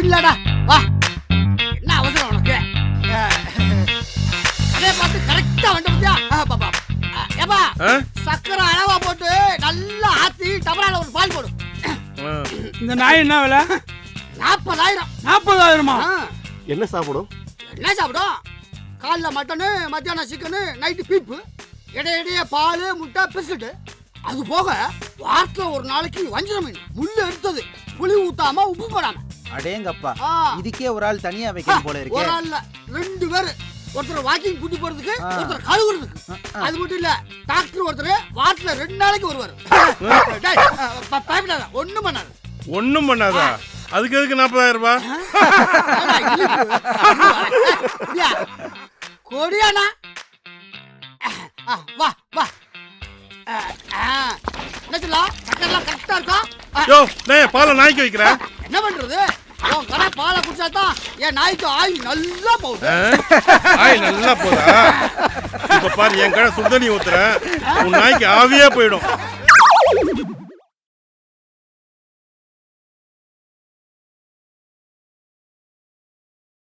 இல்லடா வா. என்ன அவசரம் உனக்கு? அதே பார்த்து கரெக்டா வந்து பத்தியா? அஹ், பாப்பா ஏப்பா? சக்கரை அளவா போட்டு நல்லா ஆத்தி டபரால ஒரு பால் போடு. ஆ. இந்த நாய் என்ன விலை? நாற்பதாயிரம் நாற்பதாயிரமா என்ன சாப்பிடும்? என்ன சாப்பிடும்? காலைல மட்டனு மத்தியானம் சிக்கனு நைட்டு பீப்பு இடையிடையே பால் முட்டை பிஸ்கட்டு. அது போக வாரத்தில் ஒரு நாளைக்கு வஞ்சிர மீன். முள்ளு எடுத்தது. புளி ஊத்தாம உப்பு போடாம. அடேங்கப்பா. இதுக்கே ஒரு ஆள் தனியா வைக்கணும் போல ஒரு இருக்கே ஆள்ல ரெண்டு பேரு. ஒருத்தர் வாக்கிங் கூட்டி போறதுக்கு. ஒருத்தர் கழுவுறதுக்கு. அது மட்டும் இல்ல டாக்டர் ஒருத்தர் வாரத்துல ரெண்டு நாளைக்கு வருவாரு. டேய், பயப்படாத ஒண்ணும் பண்ணாது. ஒண்ணும் பண்ணாதா? அதுக்கு எதுக்கு நாற்பதாயிரம் ரூபாய்? ஆ, வா வா. என்ன சொல்லலாம் கரெக்டா இருக்கா? யோ நான் பாலை நாய்க்கு வைக்கிறேன். என்ன பண்றது? உன் கடை பாலை குடிச்சா தான் என் நாய்க்கு ஆயில் நல்லா போகுது? ஆய் நல்லா போதா? இப்ப பாரு என் கடை சுடுதண்ணி ஊத்துறேன். உன் நாய்க்கு ஆவியே போயிடும்.